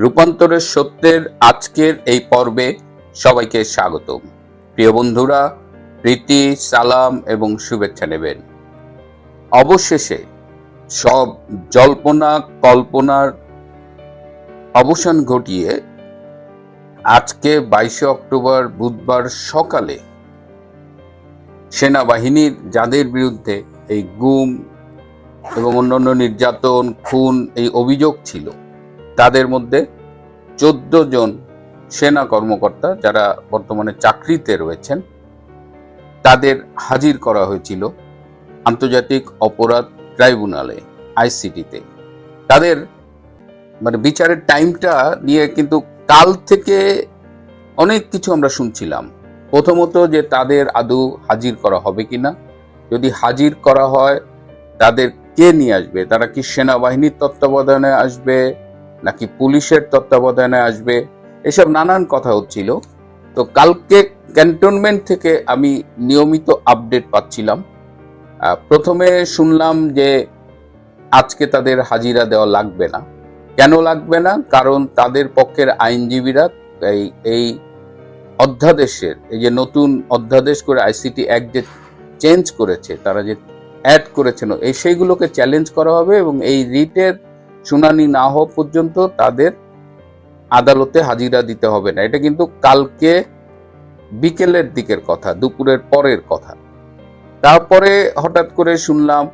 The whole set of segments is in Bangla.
রূপান্তরের সত্যের আজকের এই পর্বে সবাইকে স্বাগতম। প্রিয় বন্ধুরা, প্রীতি, সালাম এবং শুভেচ্ছা নেবেন। অবশেষে সব জল্পনা, কল্পনার অবসান ঘটিয়ে আজকে বাইশে অক্টোবর বুধবার সকালে সেনাবাহিনীর যাদের বিরুদ্ধে এই গুম এবং অন্যান্য নির্যাতন, খুন এই অভিযোগ ছিল তাদের মধ্যে চোদ্দ জন সেনা কর্মকর্তা যারা বর্তমানে চাকরিতে রয়েছেন, তাদের হাজির করা হয়েছিল আন্তর্জাতিক অপরাধ ট্রাইব্যুনালে আইসিটিতে তাদের মানে বিচারের টাইমটা নিয়ে কিন্তু কাল থেকে অনেক কিছু আমরা শুনছিলাম। প্রথমত যে তাদের আদৌ হাজির করা হবে কিনা, যদি হাজির করা হয়, তাদের কে নিয়ে আসবে, তারা কি সেনাবাহিনীর তত্ত্বাবধানে আসবে নাকি পুলিশের তত্ত্বাবধানে আসবে? এসব নানান কথা হচ্ছিল। তো কালকে ক্যান্টনমেন্ট থেকে আমি নিয়মিত আপডেট পাচ্ছিলাম। প্রথমে শুনলাম যে আজকে তাদের হাজিরা দেওয়া লাগবে না। কেন লাগবে না? কারণ তাদের পক্ষের আইনজীবীরা এই এই অধ্যাদেশের, এই যে নতুন অধ্যাদেশ করে আইসিটি অ্যাক্ট যে চেঞ্জ করেছে, তারা যে অ্যাড করেছেন এই সেইগুলোকে চ্যালেঞ্জ করা হবে এবং এই রিটের শুনানি না হওয়া পর্যন্ত তাদের আদালতে হাজিরা দিতে হবে না। এটা কিন্তু কালকে বিকেলের দিকের কথা, দুপুরের পরের কথা। তারপরে হঠাৎ করে শুনলাম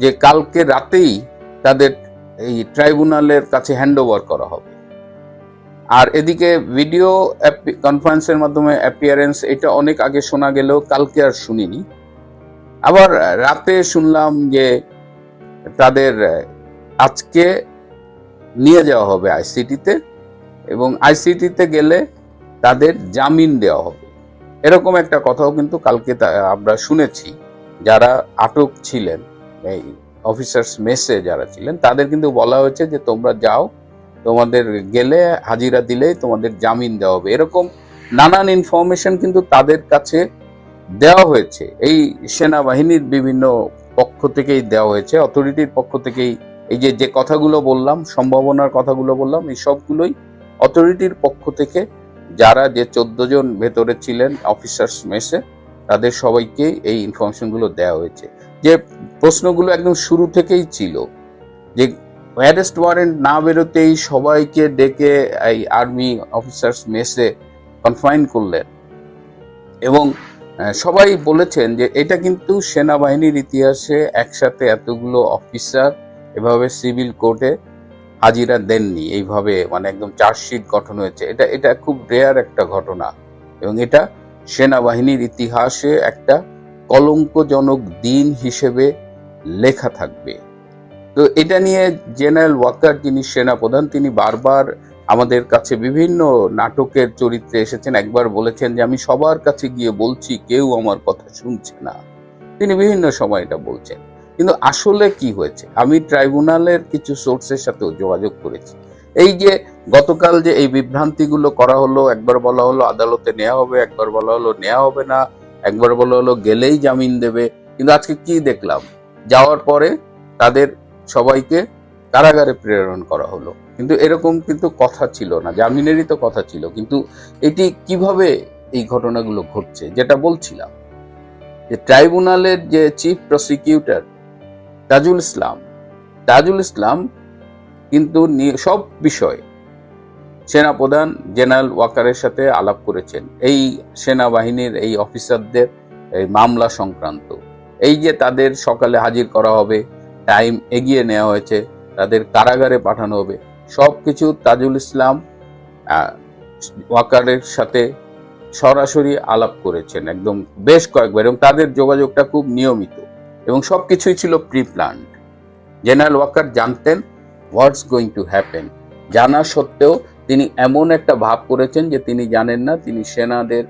যে কালকে রাতেই তাদের এই ট্রাইব্যুনালের কাছে হ্যান্ড করা হবে। আর এদিকে ভিডিও কনফারেন্সের মাধ্যমে অ্যাপিয়ারেন্স, এটা অনেক আগে শোনা গেলেও কালকে আর শুনিনি। আবার রাতে শুনলাম যে তাদের আজকে নিয়ে যাওয়া হবে আইসিটিতে এবং আইসিটিতে গেলে তাদের জামিন দেওয়া হবে। এরকম একটা কথাও কিন্তু কালকে আমরা শুনেছি। যারা আটক ছিলেন, এই অফিসার্স মেসে যারা ছিলেন, তাদের কিন্তু বলা হয়েছে যে তোমরা যাও, তোমাদের গেলে হাজিরা দিলেই তোমাদের জামিন দেওয়া হবে। এরকম নানান ইনফরমেশন কিন্তু তাদের কাছে দেওয়া হয়েছে। এই সেনাবাহিনীর বিভিন্ন পক্ষ থেকেই দেওয়া হয়েছে অথরিটির পক্ষ থেকেই এই যে যে কথাগুলো বললাম, সম্ভাবনার কথাগুলো বললাম, এই সবগুলোই অথরিটির পক্ষ থেকে যারা যে চোদ্দ জন ভেতরে ছিলেন অফিসার্স মেসে, তাদের সবাইকে এই ইনফরমেশনগুলো দেওয়া হয়েছে। যে প্রশ্নগুলো একদম শুরু থেকেই ছিল, যে অ্যারেস্ট ওয়ারেন্ট না বেরোতেই সবাইকে ডেকে এই আর্মি অফিসার্স মেসে কনফাইন করলেন। এবং সবাই বলেছেন যে এটা কিন্তু সেনাবাহিনীর ইতিহাসে একসাথে এতগুলো অফিসার এভাবে সিভিল কোর্টে হাজিরা দেননি। এইভাবে মানে একদম চার্জশিট গঠন হয়েছে। এটা এটা খুব রেয়ার একটা ঘটনা এবং এটা সেনাবাহিনীর ইতিহাসে একটা কলঙ্কজনক দিন হিসেবে লেখা থাকবে। তো এটা নিয়ে জেনারেল ওয়াকার যিনি সেনাপ্রধান, তিনি বারবার আমাদের কাছে বিভিন্ন নাটকের চরিত্রে এসেছেন। একবার বলেছেন যে, আমি সবার কাছে গিয়ে বলছি, কেউ আমার কথা শুনছে না। তিনি বিভিন্ন সময় এটা বলছেন। কিন্তু আসলে কি হয়েছে? আমি ট্রাইব্যুনালের কিছু সোর্সের সাথেও যোগাযোগ করেছি। এই যে গতকাল যে এই বিভ্রান্তিগুলো করা হলো, একবার বলা হলো আদালতে নেওয়া হবে, একবার বলা হলো নেওয়া হবে না, একবার বলা হলো গেলেই জামিন দেবে। কিন্তু আজকে কি দেখলাম? যাওয়ার পরে তাদের সবাইকে কারাগারে প্রেরণ করা হলো। কিন্তু এরকম কিন্তু কথা ছিল না, জামিনেরই তো কথা ছিল। কিন্তু এটি কীভাবে এই ঘটনাগুলো ঘটছে, যেটা বলছিলাম? যে ট্রাইব্যুনালের যে চিফ প্রসিকিউটর তাজুল ইসলাম। তাজুল ইসলাম কিন্তু সব বিষয়ে সেনাপ্রধান জেনারেল ওয়াকারের সাথে আলাপ করেছেন। এই সেনাবাহিনীর এই অফিসারদের এই মামলা সংক্রান্ত। এই যে তাদের সকালে হাজির করা হবে, টাইম এগিয়ে নেওয়া হয়েছে, তাদের কারাগারে পাঠানো হবে, সব কিছু তাজুল ইসলাম ওয়াকারের সাথে সরাসরি আলাপ করেছেন একদম বেশ কয়েকবার এবং তাদের যোগাযোগটা খুব নিয়মিত। এবং সব কিছুই ছিল প্রি প্ল্যান্ড জেনারেল ওয়াকার জানতেন হোয়াটস গোয়িং টু হ্যাপেন জানা সত্ত্বেও তিনি এমন একটা ভাব করেছেন যে তিনি জানেন না, তিনি সেনাদের,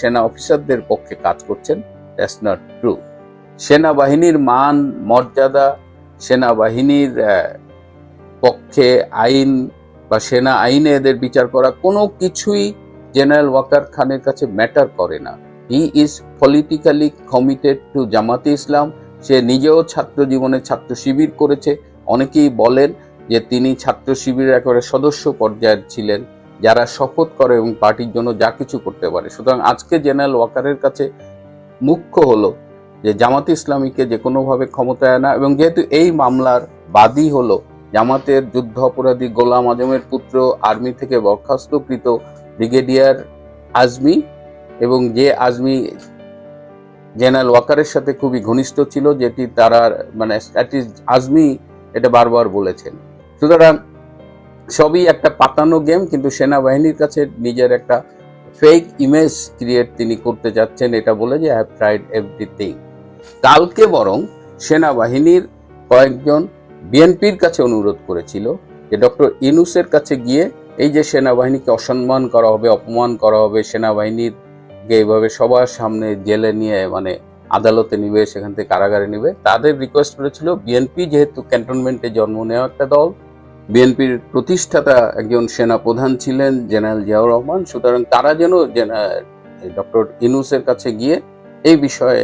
সেনা অফিসারদের পক্ষে কাজ করছেন। দ্যাটস নট ট্রু সেনাবাহিনীর মান, মর্যাদা, সেনাবাহিনীর পক্ষে আইন বা সেনা আইনে এদের বিচার করা কোনো কিছুই জেনারেল ওয়াকার খানের কাছে ম্যাটার করে না। He is politically committed to Jamaat-e Islam সে নিজেও ছাত্র জীবনে ছাত্র শিবির করেছে। অনেকেই বলেন যে তিনি ছাত্র শিবিরের একেবারে সদস্য পর্যায়ের ছিলেন, যারা শপথ করে এবং পার্টির জন্য যা কিছু করতে পারে। সুতরাং আজকে জেনারেল ওয়াকারের কাছে মুখ্য হলো যে জামাত ইসলামীকে যে কোনোভাবে ক্ষমতায় আনা এবং যেহেতু এই মামলার বাদী হলো, জামাতের যুদ্ধ অপরাধী গোলাম আজমের পুত্র আর্মি থেকে বরখাস্তকৃত ব্রিগেডিয়ার আজমি এবং যে আজমি জেনারেল ওয়াকারের সাথে খুবই ঘনিষ্ঠ ছিল, যেটি তারা মানে আজমি এটা বারবার বলেছেন। সুতরাং সবই একটা পাতানো গেম, কিন্তু সেনাবাহিনীর কাছে নিজের একটা ফেক ইমেজ ক্রিয়েট তিনি করতে যাচ্ছেন, এটা বলে যে হ্যাভ ট্রাইড এভরিথিং কালকে বরং সেনাবাহিনীর কয়েকজন বিএনপির কাছে অনুরোধ করেছিল যে, ডক্টর ইনুসের কাছে গিয়ে এই যে সেনাবাহিনীকে অসম্মান করা হবে, অপমান করা হবে, সেনাবাহিনীর এইভাবে সবার সামনে জেলে নিয়ে মানে আদালতে নিবে, সেখান থেকে কারাগারে নিবে, তাদের রিকোয়েস্ট করেছিল বিএনপি যেহেতু ক্যান্টনমেন্টে জন্ম নেওয়া একটা দল। বিএনপির প্রতিষ্ঠাতা একজন সেনা প্রধান ছিলেন, জেনারেল জিয়াউর রহমান। সুতরাং তারা যেন ডক্টর ইনুসের কাছে গিয়ে এই বিষয়ে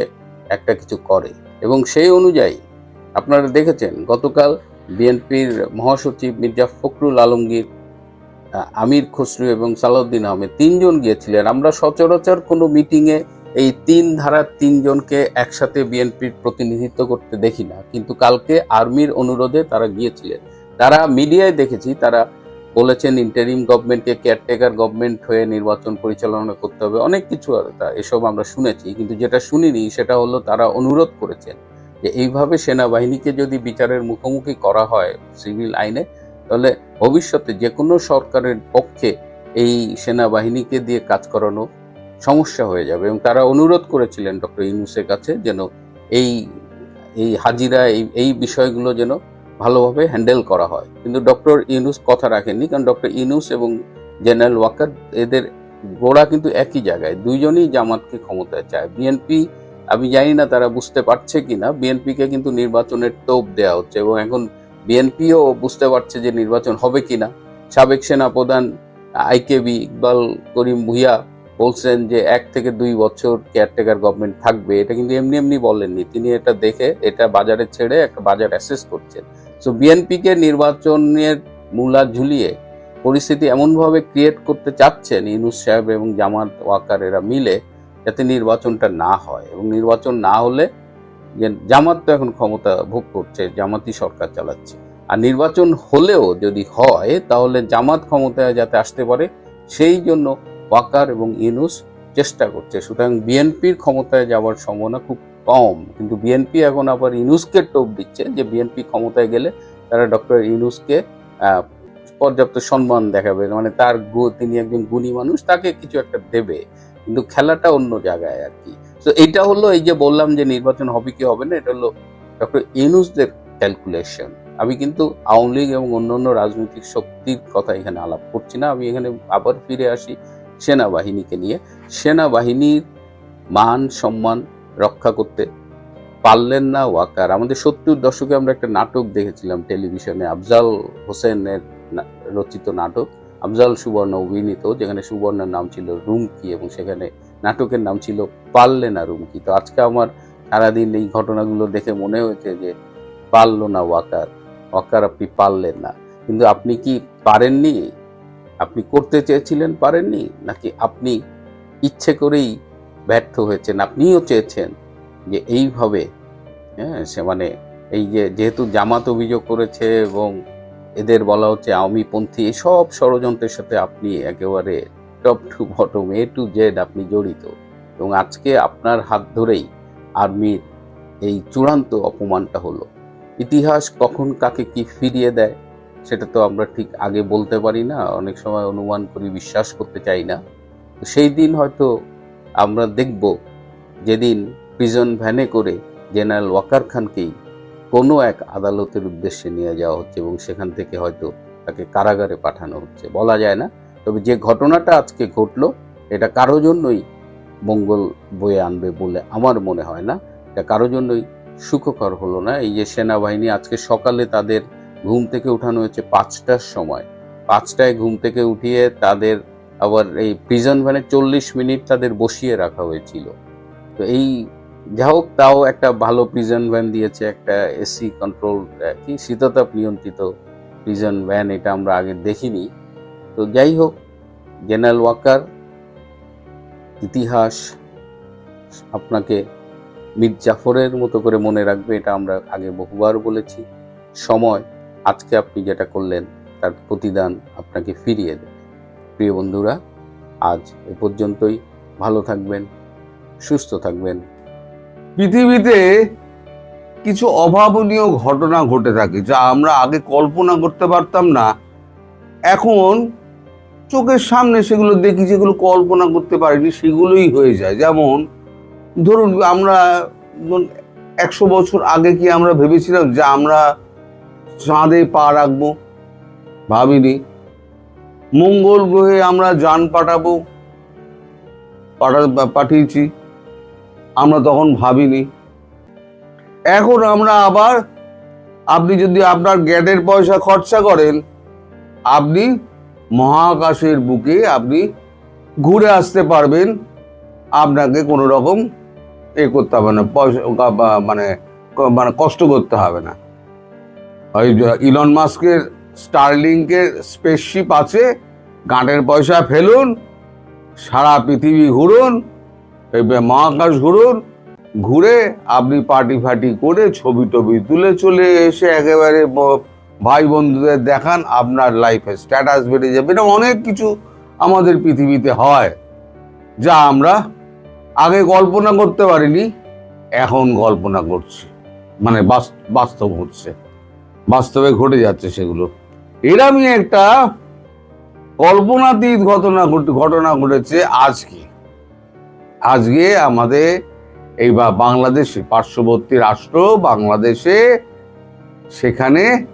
একটা কিছু করে। এবং সেই অনুযায়ী, আপনারা দেখেছেন, গতকাল বিএনপির মহাসচিব মির্জা ফখরুল আলমগীর আমির খসরু এবং সালাউদ্দিন আহমেদ তিনজন গিয়েছিলেন। আমরা সচরাচর কোনো মিটিংয়ে এই তিন ধারার তিনজনকে একসাথে বিএনপির প্রতিনিধিত্ব করতে দেখি না। কিন্তু কালকে আর্মির অনুরোধে তারা গিয়েছিলেন। তারা মিডিয়ায় দেখেছি, তারা বলেছেন ইন্টারিম গভর্নমেন্টকে কেয়ারটেকার গভর্নমেন্ট হয়ে নির্বাচন পরিচালনা করতে হবে। অনেক কিছু এসব আমরা শুনেছি, কিন্তু যেটা শুনিনি সেটা হলো তারা অনুরোধ করেছেন যে এইভাবে সেনাবাহিনীকে যদি বিচারের মুখোমুখি করা হয় সিভিল আইনে তাহলে ভবিষ্যতে যে কোনো সরকারের পক্ষে এই সেনাবাহিনীকে দিয়ে কাজ করানো সমস্যা হয়ে যাবে। এবং তারা অনুরোধ করেছিলেন ডক্টর ইউনুসের কাছে যেন এই এই হাজিরা, এই এই বিষয়গুলো যেন ভালোভাবে হ্যান্ডেল করা হয়। কিন্তু ডক্টর ইউনুস কথা রাখেননি, কারণ ডক্টর ইউনুস এবং জেনারেল ওয়াকার এদের গোড়া কিন্তু একই জায়গায়। দুইজনই জামাতকে ক্ষমতায় চায়। বিএনপি, আমি জানি না তারা বুঝতে পারছে কিনা, বিএনপিকে কিন্তু নির্বাচনের টোপ দেওয়া হচ্ছে এবং এখন বিএনপিও বুঝতে পারছে যে নির্বাচন হবে কিনা। সাবেক সেনা প্রধান আইকেবি ইকবাল করিম ভুইয়া বলছেন যে এক থেকে দুই বছর কেয়ারটেকার গভর্নমেন্ট থাকবে। এটা কিন্তু এমনি এমনি বলেননি। তিনি এটা দেখে এটা বাজারে ছেড়ে একটা বাজার অ্যাসেস করছেন। সো বিএনপিকে নির্বাচনের মূলা ঝুলিয়ে পরিস্থিতি এমনভাবে ক্রিয়েট করতে চাচ্ছেন ইনুস সাহেব এবং জামাত ওয়াকার এরা মিলে যাতে নির্বাচনটা না হয়। এবং নির্বাচন না হলে যে জামাত তো এখন ক্ষমতা ভোগ করছে, জামাতই সরকার চালাচ্ছে। আর নির্বাচন হলেও যদি হয়, তাহলে জামাত ক্ষমতায় যাতে আসতে পারে, সেই জন্য ওয়াকার এবং ইনুস চেষ্টা করছে। সুতরাং বিএনপির ক্ষমতায় যাওয়ার সম্ভাবনা খুব কম। কিন্তু বিএনপি এখন আবার ইনুসকে টোপ দিচ্ছে যে বিএনপি ক্ষমতায় গেলে তারা ডক্টর ইনুসকে পর্যাপ্ত সম্মান দেখাবে। মানে তার তিনি একজন গুণী মানুষ, তাকে কিছু একটা দেবে। কিন্তু খেলাটা অন্য জায়গায় আর কি। তো এটা হলো এই যে বললাম যে নির্বাচন হবে কি হবে না, এটা হলো ডক্টর ইনুসদের ক্যালকুলেশন আমি কিন্তু আওয়ামী লীগ এবং অন্যান্য রাজনৈতিক শক্তির কথা এখানে আলাপ করছি না। আমি এখানে আবার ফিরে আসি সেনাবাহিনীকে নিয়ে। সেনাবাহিনীর মান সম্মান রক্ষা করতে পারলেন না ওয়াকার। আমাদের সত্তর দশকে আমরা একটা নাটক দেখেছিলাম টেলিভিশনে, আফজাল হোসেনের রচিত নাটক। আফজাল সুবর্ণ অভিনীত, যেখানে সুবর্ণের নাম ছিল রুমকি এবং সেখানে নাটকের নাম ছিল পারলে না রুমকি। তো আজকে আমার সারাদিন এই ঘটনাগুলো দেখে মনে হয়েছে যে, পারল না ওয়াকার। ওয়াকার আপনি পারলেন না। কিন্তু আপনি কি পারেননি? আপনি করতে চেয়েছিলেন পারেননি? নাকি আপনি ইচ্ছে করেই ব্যর্থ হয়েছেন? আপনিও চেয়েছেন যে এইভাবে হ্যাঁ সে মানে এই যে যেহেতু জামাত অভিযোগ করেছে এবং এদের বলা হচ্ছে আওয়ামীপন্থী, এসব ষড়যন্ত্রের সাথে আপনি একেবারে top to bottom A to Z আপনি জড়িত। এবং আজকে আপনার হাত ধরেই আর্মির এই চূড়ান্ত অপমানটা হলো। ইতিহাস কখন কাকে কি ফিরিয়ে দেয়, সেটা তো আমরা ঠিক আগে বলতে পারি না, অনেক সময় অনুমান করি, বিশ্বাস করতে চাই না। সেই দিন হয়তো আমরা দেখব যেদিন প্রিজন ভ্যানে করে জেনারেল ওয়াকার খানকেই কোনো এক আদালতের উদ্দেশ্যে নিয়ে যাওয়া হচ্ছে এবং সেখান থেকে হয়তো তাকে কারাগারে পাঠানো হচ্ছে। বলা যায় না তবে যে ঘটনাটা আজকে ঘটলো, এটা কারও জন্যই মঙ্গল বয়ে আনবে বলে আমার মনে হয় না। এটা কারও জন্যই সুখকর হলো না। এই যে সেনাবাহিনী আজকে সকালে তাদের ঘুম থেকে উঠানো হয়েছে পাঁচটার সময়। পাঁচটায় ঘুম থেকে উঠিয়ে তাদের আবার এই প্রিজন ভ্যানে চল্লিশ মিনিট তাদের বসিয়ে রাখা হয়েছিল। তো এই যা হোক, তাও একটা ভালো প্রিজন ভ্যান দিয়েছে, একটা এসি কন্ট্রোল কি? শীততাপ নিয়ন্ত্রিত প্রিজন ভ্যান এটা আমরা আগে দেখিনি। তো যাই হোক, জেনারেল ওয়াকার ইতিহাস আপনাকে মীর জাফরের মতো করে মনে রাখবে, এটা আমরা আগে বহুবার বলেছি। সময়, আজকে আপনি যেটা করলেন, তার প্রতিদান আপনাকে ফিরিয়ে দেবে। প্রিয় বন্ধুরা, আজ এ পর্যন্তই। ভালো থাকবেন, সুস্থ থাকবেন। পৃথিবীতে কিছু অভাবনীয় ঘটনা ঘটে থাকে, যা আমরা আগে কল্পনা করতে পারতাম না। এখন চোখের সামনে সেগুলো দেখি, যেগুলো কল্পনা করতে পারিনি, সেগুলোই হয়ে যায়। যেমন, ধরুন আমরা একশো বছর আগে কি আমরা ভেবেছিলাম যে আমরা চাঁদে পা রাখব? ভাবিনি। মঙ্গল গ্রহে আমরা যান পাঠাবো, পাঠা- পাঠিয়েছি। আমরা তখন ভাবিনি। এখন আমরা আবার, আপনি যদি আপনার গ্যাটের পয়সা খরচা করেন, আপনি মহাকাশের বুকে আপনি ঘুরে আসতে পারবেন। আপনাকে কোনো রকম এ করতে হবে না, পয়সা মানে মানে কষ্ট করতে হবে না। ওই ইলন মাস্কের স্টারলিংকের স্পেসশিপ আছে, গাঁটের পয়সা ফেলুন, সারা পৃথিবী ঘুরুন মহাকাশ ঘুরুন, ঘুরে আপনি পার্টি ফার্টি করে ছবি টবি তুলে চলে এসে একেবারে ভাই বন্ধুদের দেখান, আপনার লাইফে স্ট্যাটাস বেড়ে যাবে। এটা অনেক কিছু আমাদের পৃথিবীতে হয়, যা আমরা আগে কল্পনা করতে পারিনি, এখন কল্পনা করছি। মানে বাস- বাস্তব হচ্ছে, বাস্তবে ঘটে যাচ্ছে সেগুলো। এরমই একটা কল্পনাতীত ঘটনা ঘট- ঘটনা ঘটেছে আজকে। আজকে আমাদের এই বাংলাদেশে পার্শ্ববর্তী রাষ্ট্র, বাংলাদেশে সেখানে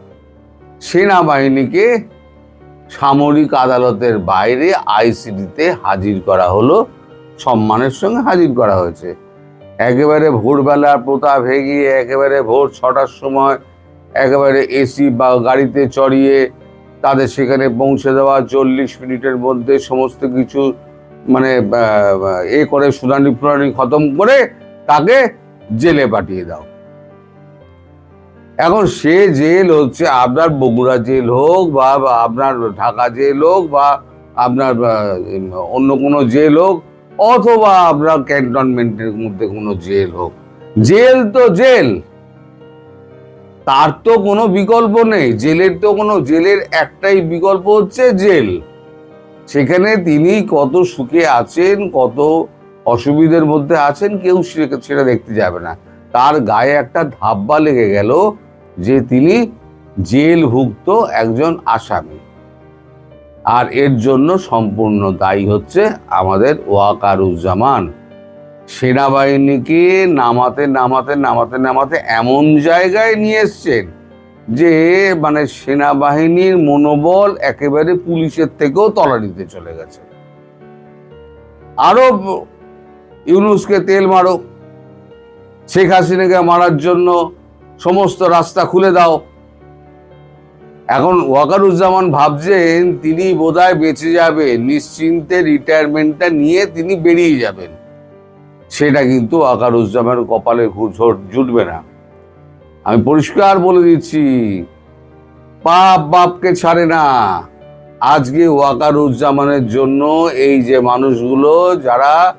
সেনাবাহিনীকে সামরিক আদালতের বাইরে আইসিডিতে হাজির করা হলো, সম্মানের সঙ্গে হাজির করা হয়েছে। একেবারে ভোরবেলা প্রতাপ ভেগিয়ে একেবারে ভোর ছটার সময়, একেবারে এসি বা গাড়িতে চড়িয়ে তাদের সেখানে পৌঁছে দেওয়া, চল্লিশ মিনিটের মধ্যে সমস্ত কিছু মানে এ করে শুনানি ফুনানি খতম করে তাকে জেলে পাঠিয়ে দাও। এখন সে জেল হচ্ছে, আপনার বগুড়া জেল হোক বা আপনার ঢাকা জেল হোক বা আপনার অন্য কোনো জেল হোক, অথবা আপনার ক্যান্টনমেন্টের মধ্যে কোনো জেল হোক। জেল তো জেল। তার তো কোনো বিকল্প নেই। জেলের তো কোনো, জেলের একটাই বিকল্প হচ্ছে জেল। সেখানে তিনি কত সুখে আছেন, কত অসুবিধের মধ্যে আছেন, কেউ সেটা দেখতে যাবে না। তার গায়ে একটা ধাব্বা লেগে গেল যে তিনি জেলভুক্ত একজন আসামি। আর এর জন্য সম্পূর্ণ দায়ী হচ্ছে আমাদের ওয়াকারুজ্জামান। সেনাবাহিনীকে নামাতে নামাতে নামাতে নামাতে এমন জায়গায় নিয়ে এসছেন যে মানে সেনাবাহিনীর মনোবল একেবারে পুলিশের থেকেও তলানিতে চলে গেছে। আরও ইউনুসকে তেল মারো। শেখ হাসিনাকে মারার জন্য সমস্ত রাস্তা খুলে দাও। এখন ওয়াকারুজ্জামান ভাবছেন তিনি বোধহয় বেঁচে যাবেন, নিশ্চিন্তে রিটায়ারমেন্টটা নিয়ে তিনি বেরিয়ে যাবেন। সেটা কিন্তু ওয়াকারুজ্জামানের কপালে ঘুরঝড় জুটবে না। আমি পরিষ্কার বলে দিচ্ছি, পাপ বাপকে ছাড়ে না। আজকে ওয়াকারুজ্জামানের জন্য এই যে মানুষগুলো, যারা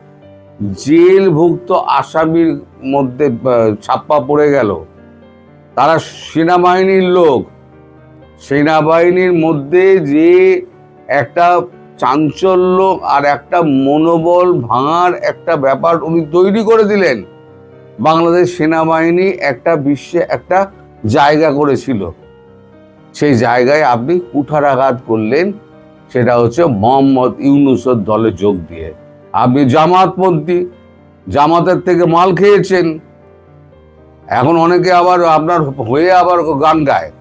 জেলভুক্ত আসামির মধ্যে ছাপ্পা পড়ে গেল। তারা সেনাবাহিনীর লোক। সেনাবাহিনীর মধ্যে যে একটা চাঞ্চল্য আর একটা মনোবল ভাঙার একটা ব্যাপার উনি তৈরি করে দিলেন। বাংলাদেশ সেনাবাহিনী একটা বিশ্বে একটা জায়গা করেছিল। সেই জায়গায় আপনি কুঠারাঘাত করলেন। সেটা হচ্ছে মোহাম্মদ ইউনুসের দলে যোগ দিয়ে। আপনি জামাতপন্থী জামাতের থেকে মাল খেয়েছেন। এখন অনেকে আবার আপনার হয়ে আবার গান গায়।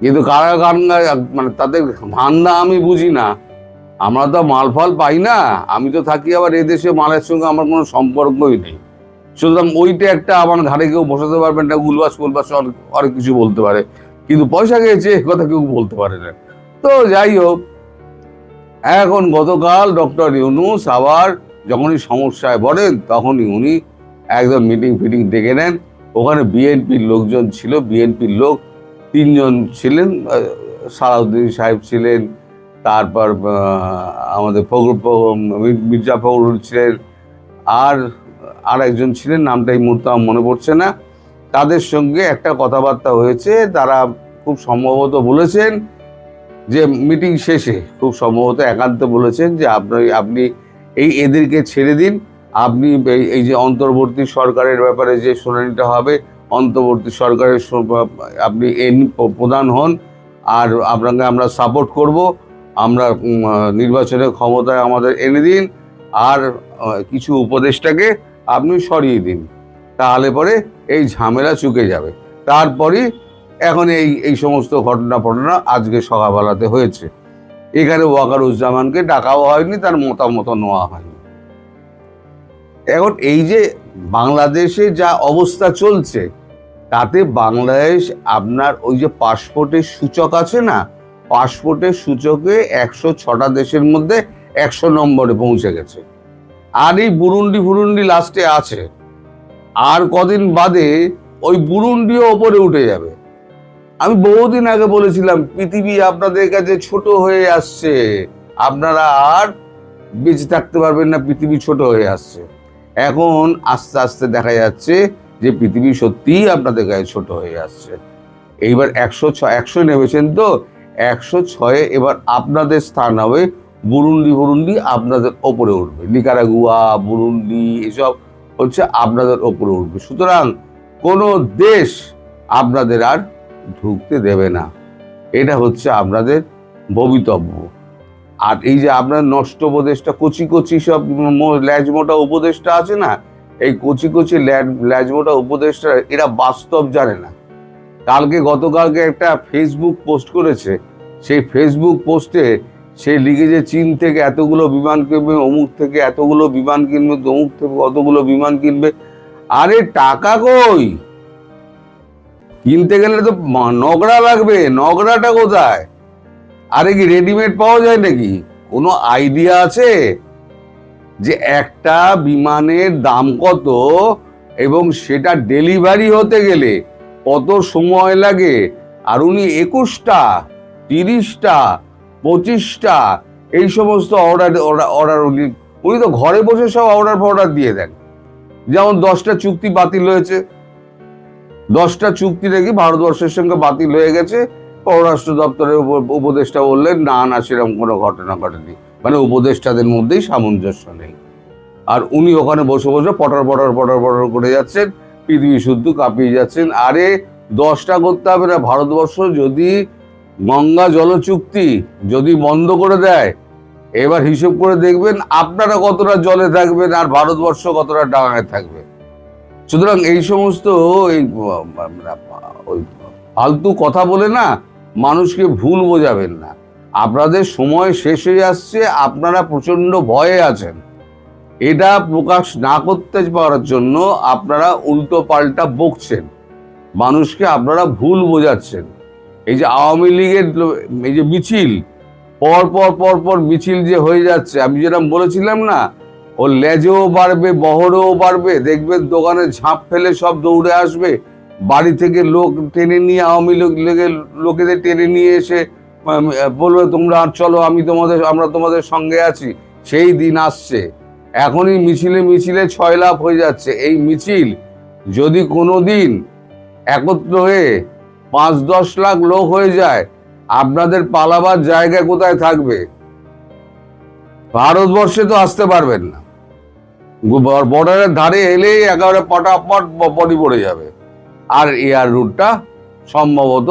কিন্তু কারা গান গায়? মানে তাদের ধান্দা আমি বুঝি না। আমরা তো মাল ফাল পাই না। আমি তো থাকি আবার এদেশে মালের সঙ্গে আমার কোনো সম্পর্কই নেই। সুতরাং ওইটা একটা আমার ঘাড়ে কেউ বসাতে পারবেন না গুলবাস ফুলবাস অনেক কিছু বলতে পারে। কিন্তু পয়সা এ কথা কেউ বলতে পারে না। তো যাই হোক এখন গতকাল ডক্টর ইউনুস আবার যখনই সমস্যায় পড়েন, তখনই উনি একদম মিটিং ফিটিং ডেকে নেন। ওখানে বিএনপির লোকজন ছিল, বিএনপির লোক তিনজন ছিলেন সালাউদ্দিন সাহেব ছিলেন, তারপর আমাদের ফখরুল মির্জা ফখরুল ছিলেন, আর আর একজন ছিলেন নামটা এই মুহূর্তে আমার মনে পড়ছে না। তাদের সঙ্গে একটা কথাবার্তা হয়েছে, তারা খুব সম্ভবত বলেছেন যে মিটিং শেষে খুব সম্ভবত একান্ত বলেছেন যে আপনি আপনি এই এদেরকে ছেড়ে দিন। আপনি এই- যে অন্তর্বর্তী সরকারের ব্যাপারে যে শুনানিটা হবে, অন্তর্বর্তী সরকারের আপনি এন প্রধান হন আর আপনাকে আমরা সাপোর্ট করব। আমরা নির্বাচনের ক্ষমতায় আমাদের এনে দিন আর কিছু উপদেষ্টাকে আপনি সরিয়ে দিন। তাহলে পরে এই ঝামেলা চুকে যাবে। তারপরই এখন এই এই সমস্ত ঘটনা ঘটনা আজকে সকালবেলাতে হয়েছে। এখানে ওয়াকারুজ্জামানকে ডাকাও হয়নি, তার মতামত নেওয়া হয়নি। এখন এই যে বাংলাদেশে যা অবস্থা চলছে, তাতে বাংলাদেশ আপনার ওই যে পাসপোর্টের সূচক আছে না, পাসপোর্টের সূচকে একশো ছটা দেশের মধ্যে একশো নম্বরে পৌঁছে গেছে। আর এই বুরুন্ডি ফুরুন্ডি লাস্টে আছে। আর কদিন বাদে ওই বুরুন্ডিও ওপরে উঠে যাবে। আমি বহুদিন আগে বলেছিলাম, পৃথিবী আপনাদের কাছে ছোট হয়ে আসছে। আপনারা আর বেঁচে থাকতে পারবেন না, পৃথিবী ছোট হয়ে আসছে। এখন আস্তে আস্তে দেখা যাচ্ছে যে পৃথিবী সত্যিই আপনাদের কাছে ছোট হয়ে আসছে। এইবার একশো ছ, একশো নেমেছেন তো, একশো ছয়ে এবার আপনাদের স্থান হবে বুরুন্ডি বুরুন্ডি আপনাদের ওপরে উঠবে। নিকারাগুয়া, বুরুন্ডি এসব হচ্ছে আপনাদের ওপরে উঠবে। সুতরাং কোনো দেশ আপনাদের আর ঢুকতে দেবে না। এটা হচ্ছে আপনাদের ভবিতব্য আর এই যে আপনার নষ্ট উপদেশটা, কচি কচি সব ল্যাজমোটা উপদেশটা আছে না? এই কচি কচি ল্যাজ- ল্যাজমোটা উপদেশটা, এরা বাস্তব জানে না। কালকে গতকালকে একটা ফেসবুক পোস্ট করেছে। সেই ফেসবুক পোস্টে সে লিখেছে চীন থেকে এতগুলো বিমান কিনবে, অমুক থেকে এতগুলো বিমান কিনবে তমুক থেকে কতগুলো বিমান কিনবে। আরে টাকা কই? কিনতে গেলে তো নগরা লাগবে, নগরাটা কোথায়? আরে কি রেডিমেড পাওয়া যায় নাকি? কোনো আইডিয়া আছে? যে একটা বিমানের দাম কত এবং সেটা ডেলিভারি হতে গেলে কত সময় লাগে? আর উনি একুশটা, তিরিশটা, পঁচিশটা, এই সমস্ত অর্ডার অর্ডার উনি উনি তো ঘরে বসে সব অর্ডার ফর্ডার দিয়ে দেন। যেমন দশটা চুক্তি বাতিল হয়েছে দশটা চুক্তি নাকি ভারতবর্ষের সঙ্গে বাতিল হয়ে গেছে। পররাষ্ট্র দপ্তরের উপ- উপদেষ্টা বললেন, না না, সেরকম কোনো ঘটনা ঘটেনি। মানে উপদেষ্টাদের মধ্যেই সামঞ্জস্য নেই। আর উনি ওখানে বসে বসে পটর পটর পটর পটর করে যাচ্ছেন, পৃথিবী শুদ্ধ কাঁপিয়ে যাচ্ছেন। আরে, দশটা করতে হবে না, ভারতবর্ষ যদি গঙ্গা জল চুক্তি যদি বন্ধ করে দেয়, এবার হিসেব করে দেখবেন আপনারা কতটা জলে থাকবেন আর ভারতবর্ষ কতটা ডাঙায় থাকবে। সুতরাং এই সমস্ত এই ওই ফালতু কথা বলে না, মানুষকে ভুল বোঝাবেন না। আপনাদের সময় শেষ হয়ে আসছে, আপনারা প্রচণ্ড ভয়ে আছেন। এটা প্রকাশ না করতে পারার জন্য আপনারা উল্টো পাল্টা বকছেন। মানুষকে আপনারা ভুল বোঝাচ্ছেন। এই যে আওয়ামী লীগের এই যে মিছিল, পর পর পর পর মিছিল যে হয়ে যাচ্ছে, আমি যেরকম বলেছিলাম না ও লেজেও বাড়বে, বহরেও বাড়বে। দেখবেন দোকানে ঝাঁপ ফেলে সব দৌড়ে আসবে। বাড়ি থেকে লোক টেনে নিয়ে, আওয়ামী লোক লেগে- লোকেদের টেনে নিয়ে এসে বলবে, তোমরা আর চলো, আমি তোমাদের, আমরা তোমাদের সঙ্গে আছি। সেই দিন আসছে। এখনই মিছিলে মিছিলে ছয় লাভ হয়ে যাচ্ছে। এই মিছিল যদি কোনো দিন একত্র হয়ে পাঁচ দশ লাখ লোক হয়ে যায়, আপনাদের পালাবার জায়গা কোথায় থাকবে? ভারতবর্ষে তো আসতে পারবেন না। বর্ডারের ধারে এলেই একেবারে পটাপট বডি পড়ে যাবে। আর এয়ার রুটটা সম্ভবত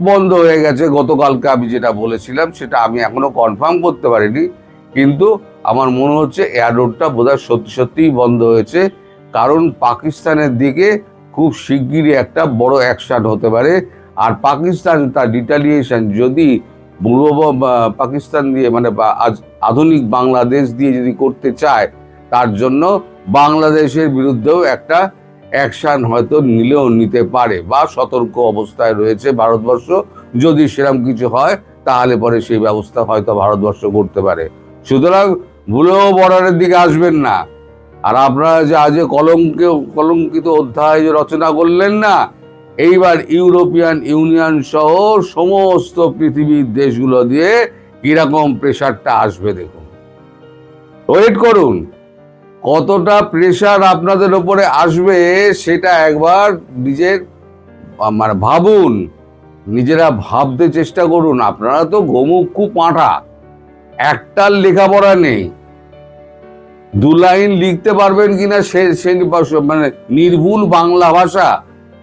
বন্ধ হয়ে গেছে। গতকালকে আমি যেটা বলেছিলাম, সেটা আমি এখনও কনফার্ম করতে পারিনি। কিন্তু আমার মনে হচ্ছে এয়ার রোডটা বোধহয় সত্যি সত্যিই বন্ধ হয়েছে। কারণ পাকিস্তানের দিকে খুব শিগগিরই একটা বড় অ্যাকশন হতে পারে। আর পাকিস্তান তার ডিটালিয়েশন যদি পূর্ব পাকিস্তান দিয়ে মানে আজ আধুনিক বাংলাদেশ দিয়ে যদি করতে চায় তার জন্য বাংলাদেশের বিরুদ্ধেও একটা অ্যাকশন হয়তো নিলেও নিতে পারে বা সতর্ক অবস্থায় রয়েছে ভারতবর্ষ। যদি সেরকম কিছু হয়, তাহলে পরে সেই ব্যবস্থা হয়তো ভারতবর্ষ করতে পারে। সুতরাং ভুলেও বর্ডারের দিকে আসবেন না। আর আপনারা যে আজ কলঙ্কে, কলঙ্কিত অধ্যায় যে রচনা করলেন না, এইবার ইউরোপিয়ান ইউনিয়ন সহ সমস্ত পৃথিবীর দেশগুলো দিয়ে কীরকম প্রেশারটা আসবে দেখুন। ওয়েট করুন। কতটা প্রেশার আপনাদের উপরে আসবে সেটা একবার নিজের মানে ভাবুন, নিজেরা ভাবতে চেষ্টা করুন। আপনারা তো গোমুখু পাঁঠা। একটার লেখাপড়া নেই। দু লাইন লিখতে পারবেন কিনা সে সে মানে নির্ভুল বাংলা ভাষা।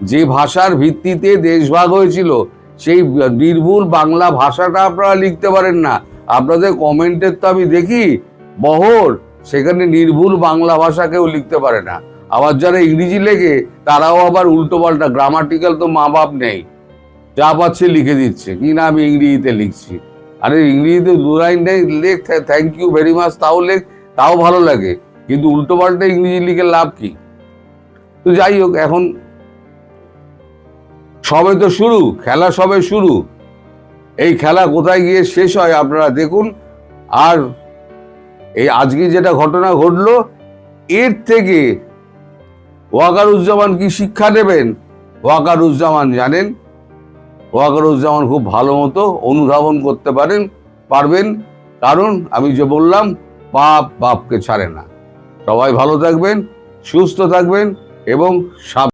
যে ভাষার ভিত্তিতে দেশভাগ হয়েছিল, সেই নির্ভুল বাংলা ভাষাটা আপনারা লিখতে পারেন না। আপনাদের কমেন্টের তো আমি দেখি, বহর। সেখানে নির্ভুল বাংলা ভাষা কেউ লিখতে পারে না। আবার যারা ইংরেজি লেখে, তারাও আবার উল্টো পাল্টা, গ্রামাটিক্যাল তো মা বাপ নেই। যা পাচ্ছে লিখে দিচ্ছে। কি না আমি ইংরেজিতে লিখছি? আরে ইংরেজিতে দু লাইন নেই, লেখ থ্যাংক ইউ ভেরি মাচ, তাও লেখ, তাও ভালো লাগে। কিন্তু উল্টো পাল্টা ইংরেজি লিখে লাভ কি? তো যাই হোক, এখন সবে তো শুরু, খেলা সবে শুরু। এই খেলা কোথায় গিয়ে শেষ হয় আপনারা দেখুন। আর এই আজকে যেটা ঘটনা ঘটলো, এর থেকে ওয়াকারুজ্জামান কি শিক্ষা নেবেন? ওয়াকারুজ্জামান জানেন। ওয়াকারুজ্জামান খুব ভালো মতো অনুধাবন করতে পারেন, পারবেন। কারণ আমি যে বললাম পাপ বাপকে ছাড়ে না। সবাই ভালো থাকবেন, সুস্থ থাকবেন এবং সাব